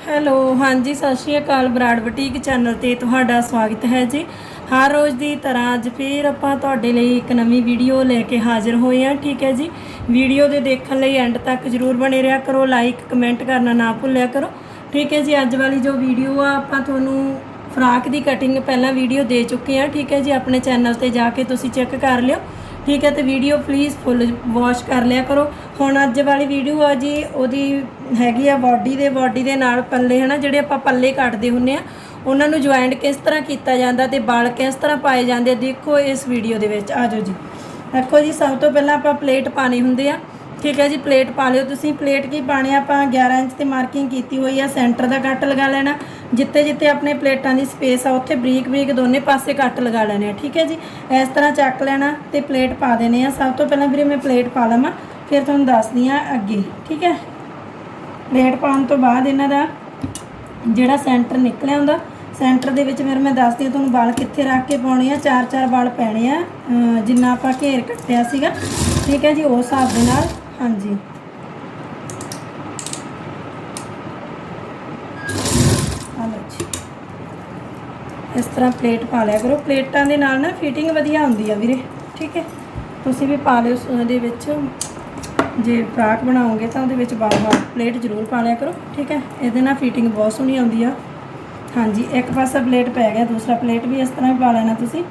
Hello, ਹਾਂਜੀ, ਸਤਿ ਸ਼੍ਰੀ ਅਕਾਲ ਬਰਾੜ ਬੁਟੀਕ ਚੈਨਲ ਤੇ ਤੁਹਾਡਾ ਸਵਾਗਤ ਹੈ ਜੀ। ਹਰ ਰੋਜ਼ ਦੀ ਤਰ੍ਹਾਂ ਅੱਜ ਫੇਰ ਆਪਾਂ ਤੁਹਾਡੇ ਲਈ ਇੱਕ ਨਵੀਂ ਵੀਡੀਓ ਲੈ ਕੇ ਹਾਜ਼ਰ ਹੋਏ ਹਾਂ, ਠੀਕ ਹੈ ਜੀ। ਵੀਡੀਓ ਦੇ ਦੇਖਣ ਲਈ ਐਂਡ ਤੱਕ ਜਰੂਰ ਬਣੇ ਰਿਹਾ ਕਰੋ, ਲਾਈਕ, ਕਮੈਂਟ ਕਰਨਾ ਨਾ ਭੁੱਲਿਆ ਕਰੋ। ਠੀਕ ਹੈ ਜੀ, ਅੱਜ ਵਾਲੀ ਜੋ ਵੀਡੀਓ ਆ, ਆਪਾਂ ਤੁਹਾਨੂੰ ਫਰਾਕ ਦੀ ਕਟਿੰਗ ਪਹਿਲਾਂ ਵੀਡੀਓ ਦੇ ਚੁੱਕੇ ਹਾਂ, ਠੀਕ ਹੈ ਜੀ। ਆਪਣੇ ਚੈਨਲ ਤੇ ਜਾ ਕੇ ਤੁਸੀਂ ਚੈੱਕ ਕਰ ਲਿਓ। ਠੀਕ ਹੈ, ਤੇ ਵੀਡੀਓ ਪਲੀਜ਼ ਫੁੱਲ ਵਾਚ ਕਰ ਲਿਆ ਕਰੋ। ਹੁਣ ਅੱਜ ਵਾਲੀ ਵੀਡੀਓ ਆ ਜੀ, ਉਹਦੀ ਹੈਗੀ ਆ ਬਾਡੀ ਦੇ ਬਾਡੀ ਦੇ ਨਾਲ ਪੱਲੇ, ਹਨਾ, ਜਿਹੜੇ ਆਪਾਂ ਪੱਲੇ ਕੱਟਦੇ ਹੁੰਨੇ ਆ, ਉਹਨਾਂ ਨੂੰ ਜੁਆਇੰਟ ਕਿਸ ਤਰ੍ਹਾਂ ਕੀਤਾ ਜਾਂਦਾ ਤੇ ਬਾਲ ਕਿਸ ਤਰ੍ਹਾਂ ਪਾਏ ਜਾਂਦੇ ਦੇਖੋ ਇਸ ਵੀਡੀਓ ਦੇ ਵਿੱਚ। ਆਜੋ ਜੀ। ਦੇਖੋ ਜੀ, ਸਭ ਤੋਂ ਪਹਿਲਾਂ ਆਪਾਂ ਪਲੇਟ ਪਾਣੀ ਹੁੰਦੇ ਆ। ਠੀਕ ਹੈ ਜੀ ਪਲੇਟ ਪਾ ਲਿਓ ਤੁਸੀਂ। ਪਲੇਟ ਕੀ ਪਾਣੀ ਆਪਾਂ 11 ਇੰਚ ਤੇ ਮਾਰਕਿੰਗ ਕੀਤੀ ਹੋਈ ਆ ਸੈਂਟਰ ਦਾ ਕੱਟ ਲਗਾ ਲੈਣਾ। ਜਿੱਤੇ ਜਿੱਤੇ ਆਪਣੇ ਪਲੇਟਾਂ ਦੀ ਸਪੇਸ ਆ, ਉੱਥੇ ਬਰੀਕ ਬਰੀਕ ਦੋਨੇ ਪਾਸੇ ਕੱਟ ਲਗਾ ਲੈਣੇ ਆ, ਠੀਕ ਹੈ ਜੀ? ਇਸ ਤਰ੍ਹਾਂ ਚੱਕ ਲੈਣਾ ਤੇ ਪਲੇਟ ਪਾ ਦੇਣੇ ਆ। ਸਭ ਤੋਂ ਪਹਿਲਾਂ ਵੀਰੇ ਮੈਂ ਪਲੇਟ ਪਾ ਲਵਾਂ, ਫਿਰ ਤੁਹਾਨੂੰ ਦੱਸਦੀ ਆ ਅੱਗੇ, ਠੀਕ ਹੈ? ਪਲੇਟ ਪਾਉਣ ਤੋਂ ਬਾਅਦ ਇਹਨਾਂ ਦਾ ਜਿਹੜਾ ਸੈਂਟਰ ਨਿਕਲਿਆ ਹੁੰਦਾ, ਸੈਂਟਰ ਦੇ ਵਿੱਚ ਫਿਰ ਮੈਂ ਦੱਸਦੀ ਹਾਂ ਤੁਹਾਨੂੰ ਵਾਲ ਕਿੱਥੇ ਰੱਖ ਕੇ ਪਾਉਣੇ ਆ, ਚਾਰ ਚਾਰ ਵਾਲ ਪੈਣੇ ਆ ਜਿੰਨਾ ਆਪਾਂ ਘੇਰ ਕੱਟਿਆ ਸੀਗਾ, ਠੀਕ ਹੈ ਜੀ, ਉਸ ਹਿਸਾਬ ਦੇ ਨਾਲ, ਹਾਂਜੀ ਆ ਲਓ ਜੀ ਇਸ ਤਰ੍ਹਾਂ ਪਲੇਟ ਪਾ ਲਿਆ ਕਰੋ। ਪਲੇਟਾਂ ਦੇ ਨਾਲ ਨਾ ਫਿਟਿੰਗ ਵਧੀਆ ਹੁੰਦੀ ਆ ਵੀਰੇ, ਠੀਕ ਹੈ? ਤੁਸੀਂ ਵੀ ਪਾ ਲਿਓ ਉਹਦੇ ਵਿੱਚ। ਜੇ ਫਰਾਕ ਬਣਾਓਗੇ ਤਾਂ ਉਹਦੇ ਵਿੱਚ ਬਾਰ ਬਾਰ ਪਲੇਟ ਜ਼ਰੂਰ ਪਾ ਲਿਆ ਕਰੋ, ਠੀਕ ਹੈ? ਇਹਦੇ ਨਾਲ ਫਿਟਿੰਗ ਬਹੁਤ ਸੋਹਣੀ ਆਉਂਦੀ ਆ। ਹਾਂਜੀ, ਇੱਕ ਪਾਸਾ ਪਲੇਟ ਪੈ ਗਿਆ, ਦੂਸਰਾ ਪਲੇਟ ਵੀ ਇਸ ਤਰ੍ਹਾਂ ਹੀ ਪਾ ਲੈਣਾ ਤੁਸੀਂ।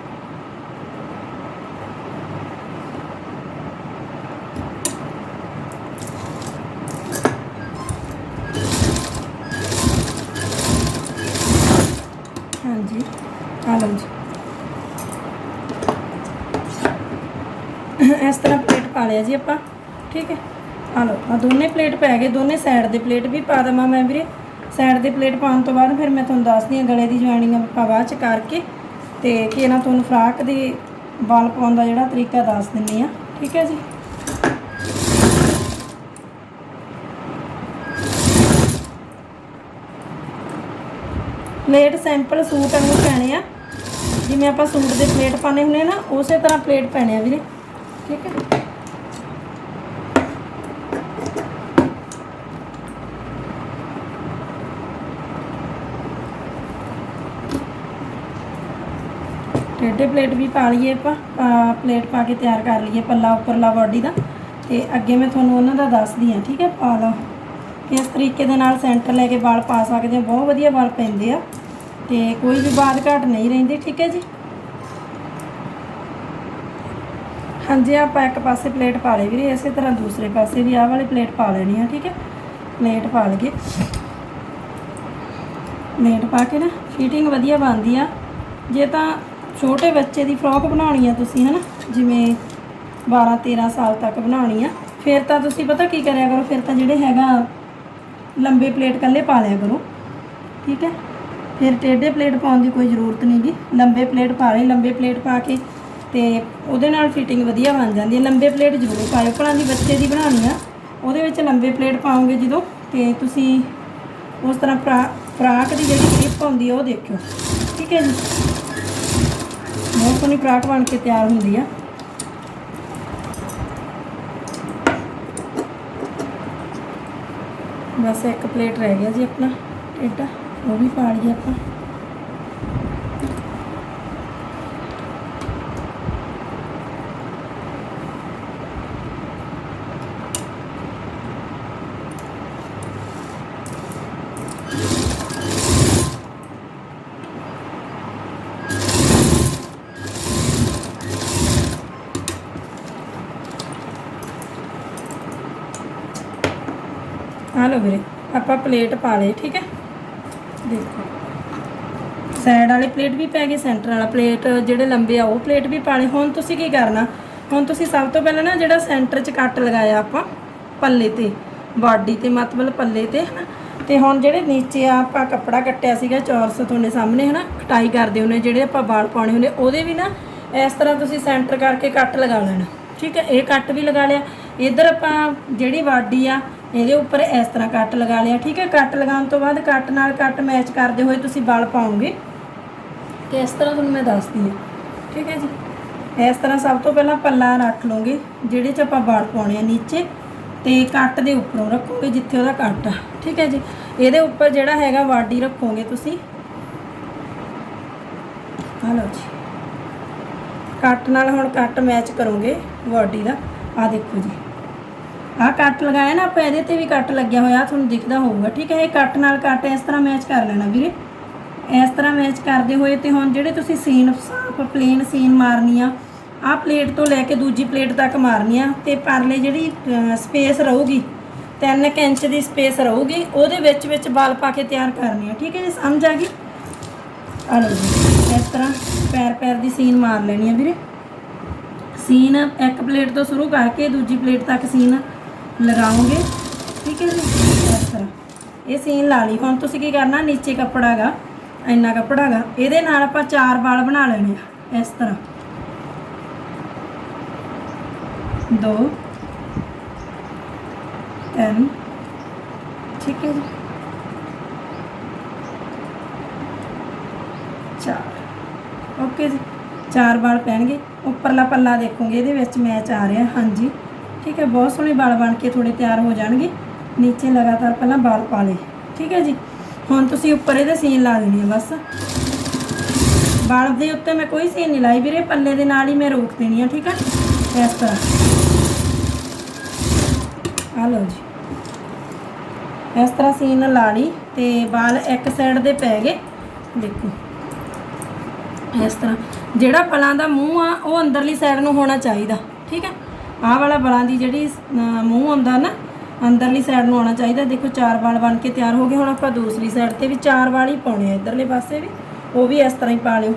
ਇਸ ਤਰ੍ਹਾਂ ਪਲੇਟ ਪਾ ਲਿਆ ਜੀ ਆਪਾਂ, ਠੀਕ ਹੈ? ਆ ਲਓ ਆ ਦੋਨੇ ਪਲੇਟ ਪੈ ਗਏ, ਦੋਨੇ ਸਾਈਡ ਦੇ ਪਲੇਟ ਵੀ ਪਾ ਦਵਾਂ ਮੈਂ ਵੀਰੇ। ਸਾਈਡ ਦੇ ਪਲੇਟ ਪਾਉਣ ਤੋਂ ਬਾਅਦ ਫਿਰ ਮੈਂ ਤੁਹਾਨੂੰ ਦੱਸਦੀ ਹਾਂ ਗਲੇ ਦੀ ਜੁਆਇਨਿੰਗ ਆਪਾਂ ਬਾਅਦ ਚ ਕਰਕੇ ਤੇ ਕਿ ਨਾ ਤੁਹਾਨੂੰ ਫਰਾਕ ਦੇ ਵਾਲ ਪਾਉਣ ਦਾ ਜਿਹੜਾ ਤਰੀਕਾ ਦੱਸ ਦਿੰਨੀ ਆ ਠੀਕ ਹੈ ਜੀ? ਪਲੇਟ ਸੈਂਪਲ ਸੂਟ ਵਾਂਗੂ ਪੈਣੇ ਆ। ਜਿਵੇਂ ਆਪਾਂ ਸੂਟ ਦੇ ਪਲੇਟ ਪਾਣੇ ਹੁੰਦੇ ਆ ਨਾ, ਉਸੇ ਤਰ੍ਹਾਂ ਪਲੇਟ ਪੈਣੇ ਆ ਵੀਰੇ। ਠੀਕ ਹੈ। ਟੇਢੇ ਪਲੇਟ ਵੀ ਪਾ ਲਈਏ ਆਪਾਂ ਪਲੇਟ ਪਾ ਕੇ ਤਿਆਰ ਕਰ ਲਈਏ ਪੱਲਾ ਉੱਪਰਲਾ ਬਾਡੀ ਦਾ। ਤੇ ਅੱਗੇ ਮੈਂ ਤੁਹਾਨੂੰ ਉਹਨਾਂ ਦਾ ਦੱਸਦੀ ਆ ਠੀਕ ਹੈ, ਪਾ ਲਓ ਕਿਸ ਤਰੀਕੇ ਦੇ ਨਾਲ ਸੈਂਟਰ ਲੈ ਕੇ ਵਾਲ ਪਾ ਸਕਦੇ ਹੋ, ਬਹੁਤ ਵਧੀਆ ਵਾਲ ਪੈਂਦੇ ਆ। ਤੇ ਕੋਈ ਵੀ ਬਾਦ ਘਾਟ ਨਹੀਂ ਰਹਿੰਦੀ, ਠੀਕ ਹੈ ਜੀ। ਹਾਂਜੀ, ਆਪਾਂ ਇੱਕ ਪਾਸੇ ਪਲੇਟ ਪਾ ਲਈ ਵੀਰੇ, ਇਸੇ ਤਰ੍ਹਾਂ ਦੂਸਰੇ ਪਾਸੇ ਵੀ ਆਹ ਵਾਲੀ ਪਲੇਟ ਪਾ ਲੈਣੀ ਆ, ਠੀਕ ਹੈ? ਪਲੇਟ ਪਾ ਲਈਏ। ਪਲੇਟ ਪਾ ਕੇ ਨਾ ਫਿਟਿੰਗ ਵਧੀਆ ਬਣਦੀ ਆ। ਜੇ ਤਾਂ ਛੋਟੇ ਬੱਚੇ ਦੀ ਫਰੋਕ ਬਣਾਉਣੀ ਆ ਤੁਸੀਂ, ਹਨਾ? ਜਿਵੇਂ 12 13 ਸਾਲ ਤੱਕ ਬਣਾਉਣੀ ਆ। ਫਿਰ ਤਾਂ ਤੁਸੀਂ ਪਤਾ ਕੀ ਕਰਿਆ ਕਰੋ, ਫਿਰ ਤਾਂ ਜਿਹੜੇ ਹੈਗਾ ਲੰਬੇ ਪਲੇਟ ਕੱਲੇ ਪਾ ਲਿਆ ਕਰੋ, ਠੀਕ ਹੈ? ਫਿਰ ਟੇਢੇ ਪਲੇਟ ਪਾਉਣ ਦੀ ਕੋਈ ਜ਼ਰੂਰਤ ਨਹੀਂ ਗੀ। ਲੰਬੇ ਪਲੇਟ ਪਾ ਲਈ, ਲੰਬੇ ਪਲੇਟ ਪਾ ਕੇ ਤੇ ਉਹਦੇ ਨਾਲ ਫਿਟਿੰਗ ਵਧੀਆ ਬਣ ਜਾਂਦੀ ਹੈ। ਲੰਬੇ ਪਲੇਟ ਜ਼ਰੂਰ ਪਾਇਓ। ਭਲਾ ਦੀ ਬੱਚੇ ਦੀ ਬਣਾਉਣੀ ਆ। ਉਹਦੇ ਵਿੱਚ ਲੰਬੇ ਪਲੇਟ ਪਾਓਗੇ ਜਦੋਂ ਤੇ ਤੁਸੀਂ ਉਸ ਤਰ੍ਹਾਂ ਫਰਾ, ਫਰਾਕ ਦੀ ਜਿਹੜੀ ਕਲਿੱਪ ਹੁੰਦੀ ਆ, ਉਹ ਦੇਖਿਓ। ਠੀਕ ਹੈ ਜੀ? ਬਹੁਤ ਸੋਹਣੀ ਫਰਾਕ ਬਣ ਕੇ ਤਿਆਰ ਹੁੰਦੀ ਆ। ਬਸ ਇੱਕ ਪਲੇਟ ਰਹਿ ਗਿਆ ਜੀ ਆਪਣਾ। ਟੇਢਾ ਉਹ ਵੀ ਪਾ ਲਈਏ ਆਪਾਂ ਆ ਲਓ ਵੀਰੇ, ਆਪਾਂ ਪਲੇਟ ਪਾ ਲਏ, ਠੀਕ ਹੈ? ਦੇਖੋ। ਸਾਈਡ ਵਾਲੇ ਪਲੇਟ ਵੀ ਪੈ ਗਈ ਸੈਂਟਰ ਵਾਲਾ ਪਲੇਟ ਜਿਹੜੇ ਲੰਬੇ ਆ, ਉਹ ਪਲੇਟ ਵੀ ਪਾ ਲਏ। ਹੁਣ ਤੁਸੀਂ ਕੀ ਕਰਨਾ? ਹੁਣ ਤੁਸੀਂ ਸਭ ਤੋਂ ਪਹਿਲਾਂ ਨਾ ਜਿਹੜਾ ਸੈਂਟਰ 'ਚ ਕੱਟ ਲਗਾਇਆ ਆਪਾਂ, ਪੱਲੇ ਤੇ ਬਾਡੀ ਤੇ, ਮਤਲਬ ਪੱਲੇ ਤੇ, ਹਨਾ? ਤੇ ਹੁਣ ਜਿਹੜੇ ਨੀਚੇ ਆ, ਆਪਾਂ ਕੱਪੜਾ ਕੱਟਿਆ ਸੀਗਾ, ਚੌਰਸ ਤੁਹਾਡੇ ਸਾਹਮਣੇ, ਹਨਾ? ਕਟਾਈ ਕਰਦੇ ਹੁੰਦੇ, ਜਿਹੜੇ ਆਪਾਂ ਵਾਲ ਪਾਉਣੇ ਹੁੰਦੇ, ਉਹਦੇ ਵੀ ਨਾ ਇਸ ਤਰ੍ਹਾਂ ਤੁਸੀਂ ਸੈਂਟਰ ਕਰਕੇ ਕੱਟ ਲਗਾ ਲੈਣਾ, ਠੀਕ ਹੈ? ਇਹ ਕੱਟ ਵੀ ਲਗਾ ਲਿਆ। ਇਧਰ ਆਪਾਂ ਜਿਹੜੀ ਬਾਡੀ ਆ ਇਹਦੇ ਉੱਪਰ ਇਸ ਤਰ੍ਹਾਂ ਕੱਟ ਲਗਾ ਲਿਆ, ਠੀਕ ਹੈ? ਕੱਟ ਲਗਾਉਣ ਤੋਂ ਬਾਅਦ ਕੱਟ ਨਾਲ ਕੱਟ ਮੈਚ ਕਰਦੇ ਹੋਏ ਤੁਸੀਂ ਬਲ ਪਾਓਗੇ। ਤੇ ਇਸ ਤਰ੍ਹਾਂ ਤੁਹਾਨੂੰ ਮੈਂ ਦੱਸਦੀ ਹਾਂ, ਠੀਕ ਹੈ ਜੀ? ਇਸ ਤਰ੍ਹਾਂ ਸਭ ਤੋਂ ਪਹਿਲਾਂ ਪੱਲਾ ਰੱਖ ਲਓਗੇ, ਜਿਹੜੇ 'ਚ ਆਪਾਂ ਵਾਲ ਪਾਉਣੇ ਆ ਨੀਚੇ, ਤੇ ਕੱਟ ਦੇ ਉੱਪਰੋਂ ਰੱਖੋਗੇ ਜਿੱਥੇ ਉਹਦਾ ਕੱਟ ਆ, ਠੀਕ ਹੈ ਜੀ? ਇਹਦੇ ਉੱਪਰ ਜਿਹੜਾ ਹੈਗਾ ਵਾਡੀ ਰੱਖੋਗੇ ਤੁਸੀਂ। ਆ ਜੀ। ਕੱਟ ਨਾਲ ਹੁਣ ਕੱਟ ਮੈਚ ਕਰੋਗੇ ਵਾਡੀ ਦਾ। ਆ ਦੇਖੋ ਜੀ। ਆਹ ਕੱਟ ਲਗਾਇਆ ਨਾ ਆਪਾਂ, ਇਹਦੇ ਤੇ ਵੀ ਕੱਟ ਲੱਗਿਆ ਹੋਇਆ, ਤੁਹਾਨੂੰ ਦਿਖਦਾ ਹੋਊਗਾ, ਠੀਕ ਹੈ? ਇਹ ਕੱਟ ਨਾਲ ਕੱਟ ਇਸ ਤਰ੍ਹਾਂ ਮੈਚ ਕਰ ਲੈਣਾ ਵੀਰੇ। ਇਸ ਤਰ੍ਹਾਂ ਮੈਚ ਕਰਦੇ ਹੋਏ ਤੇ ਹੁਣ ਜਿਹੜੇ ਤੁਸੀਂ ਸੀਨ ਸਾਫ਼ ਪਲੇਨ ਸੀਨ ਮਾਰਨੀ ਆ, ਆਹ ਪਲੇਟ ਤੋਂ ਲੈ ਕੇ ਦੂਜੀ ਪਲੇਟ ਤੱਕ ਮਾਰਨੀ ਆ, ਤੇ ਪਰਲੇ ਜਿਹੜੀ ਸਪੇਸ ਰਹੂਗੀ 3 ਇੰਚ ਦੀ ਸਪੇਸ ਰਹੂਗੀ, ਉਹਦੇ ਵਿੱਚ ਵਿੱਚ ਬਾਲ ਪਾ ਕੇ ਤਿਆਰ ਕਰਨੀ ਆ, ਠੀਕ ਹੈ ਜੀ? ਸਮਝ ਆ ਗਈ? ਆ ਲਓ ਜੀ, ਇਸ ਤਰ੍ਹਾਂ ਪੈਰ ਪੈਰ ਦੀ ਸੀਨ ਮਾਰ ਲੈਣੀ ਆ ਵੀਰੇ। ਸੀਨ ਇੱਕ ਪਲੇਟ ਤੋਂ ਸ਼ੁਰੂ ਕਰਕੇ ਦੂਜੀ ਪਲੇਟ ਤੱਕ ਸੀਨ ਲਗਾਓਗੇ? ਠੀਕ ਹੈ ਜੀ? ਇਸ ਤਰ੍ਹਾਂ। ਇਹ ਸੀਨ ਲਾ ਲਈ। ਹੁਣ ਤੁਸੀਂ ਕੀ ਕਰਨਾ? ਨੀਚੇ ਕੱਪੜਾ ਹੈਗਾ। ਇੰਨਾ ਕੱਪੜਾ ਗਾ ਇਹਦੇ ਨਾਲ ਆਪਾਂ ਚਾਰ ਵਾਲ ਬਣਾ ਲੈਣੇ ਆ। ਇਸ ਤਰ੍ਹਾਂ। ਦੋ। ਤਿੰਨ। ਠੀਕ ਹੈ ਜੀ? ਚਾਰ। ਓਕੇ ਜੀ। ਚਾਰ ਵਾਲ ਪੈਣਗੇ। ਉੱਪਰਲਾ ਪੱਲਾ ਦੇਖੋਗੇ। ਇਹਦੇ ਵਿੱਚ ਮੈਚ ਆ ਰਿਹਾ। ਹਾਂਜੀ। ਠੀਕ ਹੈ, ਬਹੁਤ ਸੋਹਣੇ ਵਾਲ ਬਣ ਕੇ ਥੋੜੇ ਤਿਆਰ ਹੋ ਜਾਣਗੇ। ਨੀਚੇ ਲਗਾਤਾਰ ਪਹਿਲਾਂ ਵਾਲ ਪਾ ਲਏ। ਠੀਕ ਹੈ ਜੀ? ਹੁਣ ਤੁਸੀਂ ਉੱਪਰ ਇਹਦੇ ਸੀਨ ਲਾ ਦੇਣੀ ਹੈ ਬਸ। ਵਾਲ ਦੇ ਉੱਤੇ ਮੈਂ ਕੋਈ ਸੀਨ ਨਹੀਂ ਲਾਈ ਵੀਰੇ, ਪੱਲੇ ਦੇ ਨਾਲ ਹੀ ਮੈਂ ਰੋਕ ਦੇਣੀ ਆ, ਠੀਕ ਹੈ? ਇਸ ਤਰ੍ਹਾਂ। ਆ ਲਓ ਜੀ। ਇਸ ਤਰ੍ਹਾਂ ਸੀਨ ਲਾ ਲਈ ਤੇ ਵਾਲ ਇੱਕ ਸਾਈਡ ਦੇ ਪੈ ਗਏ। ਦੇਖੋ। ਇਸ ਤਰ੍ਹਾਂ। ਜਿਹੜਾ ਬਲਾਂ ਦਾ ਮੂੰਹ ਆ, ਉਹ ਅੰਦਰਲੀ ਸਾਈਡ ਨੂੰ ਹੋਣਾ ਚਾਹੀਦਾ। ਠੀਕ ਹੈ? ਆਹ ਵਾਲਾ ਬਲਾਂ ਦੀ ਜਿਹੜੀ ਅਹ, ਮੂੰਹ ਹੁੰਦਾ ਨਾ ਅੰਦਰਲੀ ਸਾਈਡ ਨੂੰ ਆਉਣਾ ਚਾਹੀਦਾ। ਦੇਖੋ ਚਾਰ ਵਾਲ ਬਣ ਕੇ ਤਿਆਰ ਹੋ ਗਏ। ਹੁਣ ਆਪਾਂ ਦੂਸਰੀ ਸਾਈਡ ਤੇ ਵੀ ਚਾਰ ਵਾਲ ਹੀ ਪਾਉਣੇ ਆ। ਇਧਰਲੇ ਪਾਸੇ ਵੀ ਉਹ ਵੀ ਇਸ ਤਰ੍ਹਾਂ ਹੀ ਪਾ ਲਿਓ।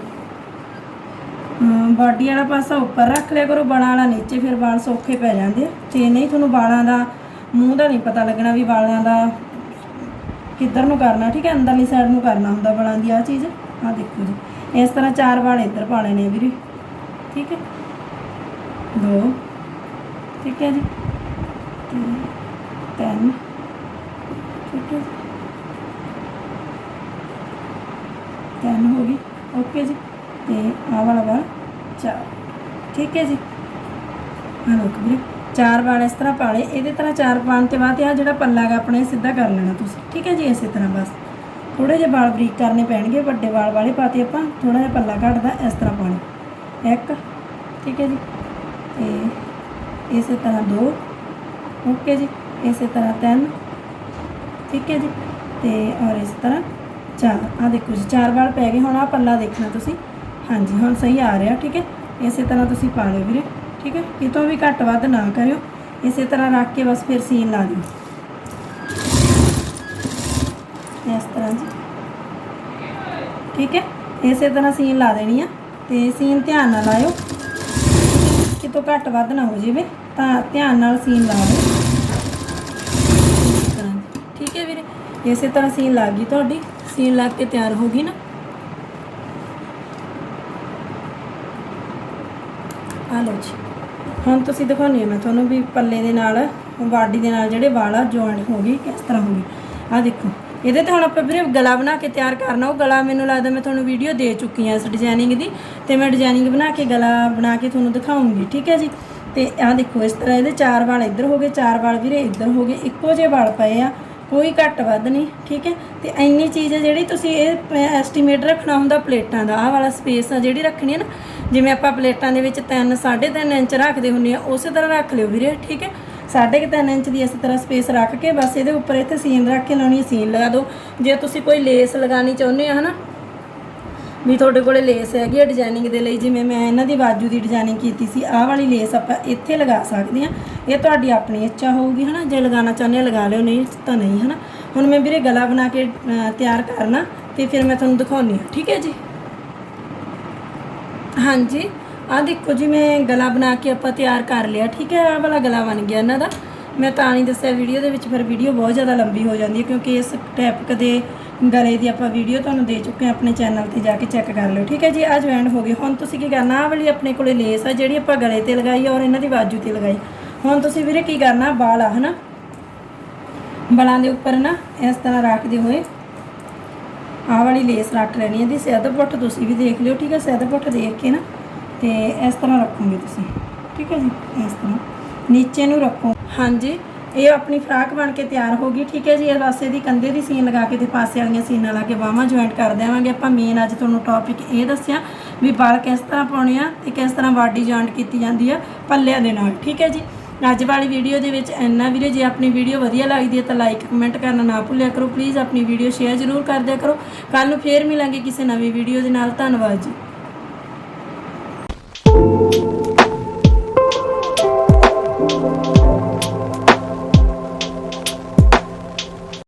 ਬਾਡੀ ਵਾਲਾ ਪਾਸਾ ਉੱਪਰ ਰੱਖ ਲਿਆ ਕਰੋ। ਬਲਾਂ ਵਾਲਾ ਨੀਚੇ ਫਿਰ ਵਾਲ ਸੌਖੇ ਪੈ ਜਾਂਦੇ ਆ। ਤੇ ਨਹੀਂ ਤੁਹਾਨੂੰ ਵਾਲਾਂ ਦਾ ਮੂੰਹ ਦਾ ਨਹੀਂ ਪਤਾ ਲੱਗਣਾ ਵੀ ਵਾਲਾਂ ਦਾ ਕਿੱਧਰ ਨੂੰ ਕਰਨਾ। ਠੀਕ ਹੈ ਅੰਦਰਲੀ ਸਾਈਡ ਨੂੰ ਕਰਨਾ ਹੁੰਦਾ ਵਾਲਾਂ ਦੀ ਆ ਚੀਜ਼। ਆ ਦੇਖੋ ਜੀ। ਇਸ ਤਰ੍ਹਾਂ ਚਾਰ ਵਾਲ ਇੱਧਰ ਪਾ ਲੈਣੇ ਵੀਰੇ। ਠੀਕ ਹੈ। ਦੋ। ਠੀਕ ਹੈ ਜੀ। ਤੇ ਤਿੰਨ। ਠੀਕ ਹੈ ਜੀ। ਤਿੰਨ ਹੋ ਗਈ। ਓਕੇ ਜੀ। ਤੇ ਆ ਵਾਲਾ ਵਾਲ ਚਾਰ। ਠੀਕ ਹੈ ਜੀ। ਹਾਂ ਲੋਕ ਵੀਰੇ। ਚਾਰ ਵਾਲ ਇਸ ਤਰ੍ਹਾਂ ਪਾ ਲਏ। ਇਹਦੇ ਤਰ੍ਹਾਂ ਚਾਰ ਪਾਉਣ ਤੇ ਬਾਅਦ ਆ ਜਿਹੜਾ ਪੱਲਾ ਗਾ ਆਪਣੇ ਸਿੱਧਾ ਕਰ ਲੈਣਾ ਤੁਸੀਂ। ਠੀਕ ਹੈ ਜੀ, ਇਸੇ ਤਰ੍ਹਾਂ ਬਸ। ਥੋੜੇ ਜਿਹੇ ਵਾਲ ਬਰੀਕ ਕਰਨੇ ਪੈਣਗੇ। ਵੱਡੇ ਵਾਲ ਵਾਲੇ ਪਾਤੇ ਆਪਾਂ। ਥੋੜਾ ਜਿਹਾ ਪੱਲਾ ਘੱਟਦਾ ਇਸ ਤਰ੍ਹਾਂ ਪਾਣੀ ਇੱਕ। ਠੀਕ ਹੈ ਜੀ। ਤੇ ਇਸੇ ਤਰ੍ਹਾਂ ਦੋ। ਓਕੇ ਜੀ, ਇਸੇ ਤਰ੍ਹਾਂ ਤਿੰਨ। ਠੀਕ ਹੈ ਜੀ, ਤੇ ਔਰ ਇਸ ਤਰ੍ਹਾਂ ਚਾਰ। ਆ ਦੇਖੋ ਜੀ, ਚਾਰ ਵਾਲ ਪੈ ਗਏ। ਹੁਣ ਆ ਪੱਲਾ ਦੇਖਣਾ ਤੁਸੀਂ। ਹਾਂਜੀ, ਹੁਣ ਸਹੀ ਆ ਰਿਹਾ, ਠੀਕ ਹੈ। ਇਸੇ ਤਰ੍ਹਾਂ ਤੁਸੀਂ ਪਾ ਲਿਓ ਵੀਰੇ, ਠੀਕ ਹੈ। ਕਿਤੋਂ ਵੀ ਘੱਟ ਵੱਧ ਨਾ ਕਰਿਓ। ਇਸੇ ਤਰ੍ਹਾਂ ਰੱਖ ਕੇ ਬਸ ਫਿਰ ਸੀਨ ਲਾ ਦਿਓ। ਇਸ ਤਰ੍ਹਾਂ ਜੀ। ਠੀਕ ਹੈ। ਇਸੇ ਤਰ੍ਹਾਂ ਸੀਨ ਲਾ ਦੇਣੀ ਆ। ਤੇ ਸੀਨ ਧਿਆਨ ਨਾਲ ਲਾਇਓ। ਤੋਂ ਘੱਟ ਵੱਧ ਨਾ ਹੋ ਜਾਵੇ, ਤਾਂ ਧਿਆਨ ਨਾਲ ਸੀਨ ਲਾ ਲਓ ਠੀਕ ਹੈ ਵੀਰੇ, ਇਸੇ ਤਰ੍ਹਾਂ ਸੀਨ ਲੱਗ ਗਈ ਤੁਹਾਡੀ ਸੀਨ ਲੱਗ ਕੇ ਤਿਆਰ ਹੋ ਗਈ ਨਾ। ਆ ਲਓ ਜੀ, ਹੁਣ ਤੁਸੀਂ ਦਿਖਾਉਣੀ ਹੈ, ਮੈਂ ਤੁਹਾਨੂੰ ਵੀ ਪੱਲੇ ਦੇ ਨਾਲ ਬਾਡੀ ਦੇ ਨਾਲ ਜਿਹੜੇ ਵਾਲ ਆ ਜੁਆਇੰਟ ਹੋ ਗਈ, ਕਿਸ ਤਰ੍ਹਾਂ ਹੋ ਗਈ। ਆ ਦੇਖੋ ਇਹਦੇ ਤੇ ਹੁਣ ਆਪਾਂ ਵੀਰੇ ਗਲਾ ਬਣਾ ਕੇ ਤਿਆਰ ਕਰਨਾ, ਉਹ ਗਲਾ ਮੈਨੂੰ ਲੱਗਦਾ ਮੈਂ ਤੁਹਾਨੂੰ ਵੀਡੀਓ ਦੇ ਚੁੱਕੀ ਹਾਂ ਇਸ ਡਿਜ਼ਾਈਨਿੰਗ ਦੀ ਤੇ ਮੈਂ ਡਿਜ਼ਾਈਨਿੰਗ ਬਣਾ ਕੇ ਗਲਾ ਬਣਾ ਕੇ ਤੁਹਾਨੂੰ ਦਿਖਾਉਂਗੀ, ਠੀਕ ਹੈ ਜੀ? ਤੇ ਆਹ ਦੇਖੋ, ਇਸ ਤਰ੍ਹਾਂ ਇਹਦੇ ਚਾਰ ਵਾਲ ਇੱਧਰ ਹੋ ਗਏ, ਚਾਰ ਵਾਲ ਵੀਰੇ ਇੱਧਰ ਹੋ ਗਏ, ਇੱਕੋ ਜਿਹੇ ਵਾਲ ਪਏ ਆ, ਕੋਈ ਘੱਟ ਵੱਧ ਨਹੀਂ, ਠੀਕ ਹੈ? ਤੇ ਇੰਨੀ ਚੀਜ਼ ਹੈ ਜਿਹੜੀ ਤੁਸੀਂ ਇਹ ਐਸਟੀਮੇਟ ਰੱਖਣਾ ਹੁੰਦਾ ਪਲੇਟਾਂ ਦਾ, ਆਹ ਵਾਲਾ ਸਪੇਸ ਆ ਜਿਹੜੀ ਰੱਖਣੀ ਹੈ ਨਾ, ਜਿਵੇਂ ਆਪਾਂ ਪਲੇਟਾਂ ਦੇ ਵਿੱਚ 3 3.5 ਇੰਚ ਰੱਖਦੇ ਹੁੰਦੇ ਆ, ਉਸੇ ਤਰ੍ਹਾਂ ਰੱਖ ਲਿਓ ਵੀਰੇ, ਠੀਕ ਹੈ? 3.5 ਇੰਚ ਦੀ ਇਸ ਤਰ੍ਹਾਂ ਸਪੇਸ ਰੱਖ ਕੇ ਬਸ ਇਹਦੇ ਉੱਪਰ ਇੱਥੇ ਸੀਨ ਰੱਖ ਕੇ ਲਾਉਣੀ ਸੀਨ ਲਗਾ ਦਿਓ। ਜੇ ਤੁਸੀਂ ਕੋਈ ਲੇਸ ਲਗਾਉਣੀ ਚਾਹੁੰਦੇ ਆ, ਹਨਾ? ਵੀ ਤੁਹਾਡੇ ਕੋਲੇ ਲੇਸ ਹੈਗੀ ਆ ਡਿਜ਼ਾਈਨਿੰਗ ਦੇ ਲਈ, ਜਿਵੇਂ ਮੈਂ ਇਹਨਾਂ ਦੀ ਬਾਜੂ ਦੀ ਡਿਜ਼ਾਈਨਿੰਗ ਕੀਤੀ ਸੀ, ਆਹ ਵਾਲੀ ਲੇਸ ਆਪਾਂ ਇੱਥੇ ਲਗਾ ਸਕਦੇ ਆ ਇਹ ਤੁਹਾਡੀ ਆਪਣੀ ਇੱਛਾ ਹੋਊਗੀ, ਹਨਾ? ਜੇ ਲਗਾਉਣਾ ਚਾਹੁੰਦੇ ਆ, ਲਗਾ ਲਿਓ, ਨਹੀਂ ਤਾਂ ਨਹੀਂ, ਹਨਾ? ਹੁਣ ਮੈਂ ਵੀਰੇ ਗਲਾ ਬਣਾ ਕੇ ਤਿਆਰ ਕਰਨਾ, ਤੇ ਫਿਰ ਮੈਂ ਤੁਹਾਨੂੰ ਦਿਖਾਉਣੀ ਆ ਠੀਕ ਹੈ ਜੀ? ਹਾਂਜੀ। ਆ ਦੇਖੋ ਜੀ, ਮੈਂ ਗਲਾ ਬਣਾ ਕੇ ਆਪਾਂ ਤਿਆਰ ਕਰ ਲਿਆ। ਠੀਕ ਹੈ ਆ ਵਾਲਾ ਗਲਾ ਬਣ ਗਿਆ ਇਹਨਾਂ ਦਾ। ਮੈਂ ਤਾਂ ਨਹੀਂ ਦੱਸਿਆ ਵੀਡੀਓ ਦੇ ਵਿੱਚ ਫਿਰ ਵੀਡੀਓ ਬਹੁਤ ਜ਼ਿਆਦਾ ਲੰਬੀ ਹੋ ਜਾਂਦੀ ਹੈ, ਕਿਉਂਕਿ ਇਸ ਟੈਪ ਦੇ ਗਲੇ ਦੀ ਆਪਾਂ ਵੀਡੀਓ ਤੁਹਾਨੂੰ ਦੇ ਚੁੱਕੇ ਹਾਂ, ਆਪਣੇ ਚੈਨਲ ਤੇ ਜਾ ਕੇ ਚੈੱਕ ਕਰ ਲਿਓ। ਠੀਕ ਹੈ ਜੀ ਆ ਜੁਆਇੰਟ ਹੋ ਗਏ। ਹੁਣ ਤੁਸੀਂ ਕੀ ਕਰਨਾ? ਆ ਵਾਲੀ ਆਪਣੇ ਕੋਲੇ ਲੇਸ ਆ, ਜਿਹੜੀ ਆਪਾਂ ਗਲੇ ਤੇ ਲਗਾਈ ਔਰ ਇਹਨਾਂ ਦੀ ਬਾਜੂ ਤੇ ਲਗਾਈ। ਹੁਣ ਤੁਸੀਂ ਵੀਰੇ ਕੀ ਕਰਨਾ? ਵਾਲ ਆ, ਹਨਾ? ਬਲਾਂ ਦੇ ਉੱਪਰ ਨਾ, ਇਸ ਤਰ੍ਹਾਂ ਰੱਖਦੇ ਹੋਏ ਆਹ ਵਾਲੀ ਲੇਸ ਰੱਖ ਲੈਣੀ ਹੈ ਦੀ ਸਿੱਧ ਪੁੱਠ ਤੁਸੀਂ ਵੀ ਦੇਖ ਲਿਓ, ਠੀਕ ਹੈ? ਸਿੱਧ ਪੁੱਠ ਦੇਖ ਕੇ ਨਾ ਤੇ ਇਸ ਤਰ੍ਹਾਂ ਰੱਖੋਗੇ ਤੁਸੀਂ। ਠੀਕ ਹੈ ਜੀ? ਇਸ ਤਰ੍ਹਾਂ। ਨੀਚੇ ਨੂੰ ਰੱਖੋ। ਹਾਂਜੀ, ਇਹ ਆਪਣੀ ਫਰਾਕ ਬਣ ਕੇ ਤਿਆਰ ਹੋ ਗਈ। ਠੀਕ ਹੈ ਜੀ, ਇਹ ਪਾਸੇ ਦੀ ਕੰਧੇ ਦੀ ਸੀਨ ਲਗਾ ਕੇ ਤੇ ਪਾਸੇ ਵਾਲੀਆਂ ਸੀਨਾਂ ਲਾ ਕੇ ਬਾਹਾਂ ਜੁਆਇੰਟ ਕਰ ਦੇਵਾਂਗੇ। ਆਪਾਂ ਮੇਨ ਅੱਜ ਤੁਹਾਨੂੰ ਟੌਪਿਕ ਇਹ ਦੱਸਿਆ ਵੀ ਵਾਲ ਕਿਸ ਤਰ੍ਹਾਂ ਪਾਉਣੇ ਆ ਤੇ ਕਿਸ ਤਰ੍ਹਾਂ ਬਾਡੀ ਜੁਆਇੰਟ ਕੀਤੀ ਜਾਂਦੀ ਆ ਪੱਲਿਆਂ ਦੇ ਨਾਲ। ਠੀਕ ਹੈ ਜੀ? ਅੱਜ ਵਾਲੀ ਵੀਡੀਓ ਦੇ ਵਿੱਚ ਇੰਨਾ ਵੀਰੇ, ਜੇ ਆਪਣੀ ਵੀਡੀਓ ਵਧੀਆ ਲੱਗਦੀ ਹੈ ਤਾਂ ਲਾਈਕ ਕਮੈਂਟ ਕਰਨਾ ਨਾ ਭੁੱਲਿਆ ਕਰੋ। ਪਲੀਜ਼ ਆਪਣੀ ਵੀਡੀਓ ਸ਼ੇਅਰ ਜ਼ਰੂਰ ਕਰ ਦਿਆ ਕਰੋ। ਕੱਲ ਨੂੰ ਫੇਰ ਮਿਲਾਂਗੇ ਕਿਸੇ ਨਵੀਂ ਵੀਡੀਓ ਦੇ ਨਾਲ। ਧੰਨਵਾਦ ਜੀ।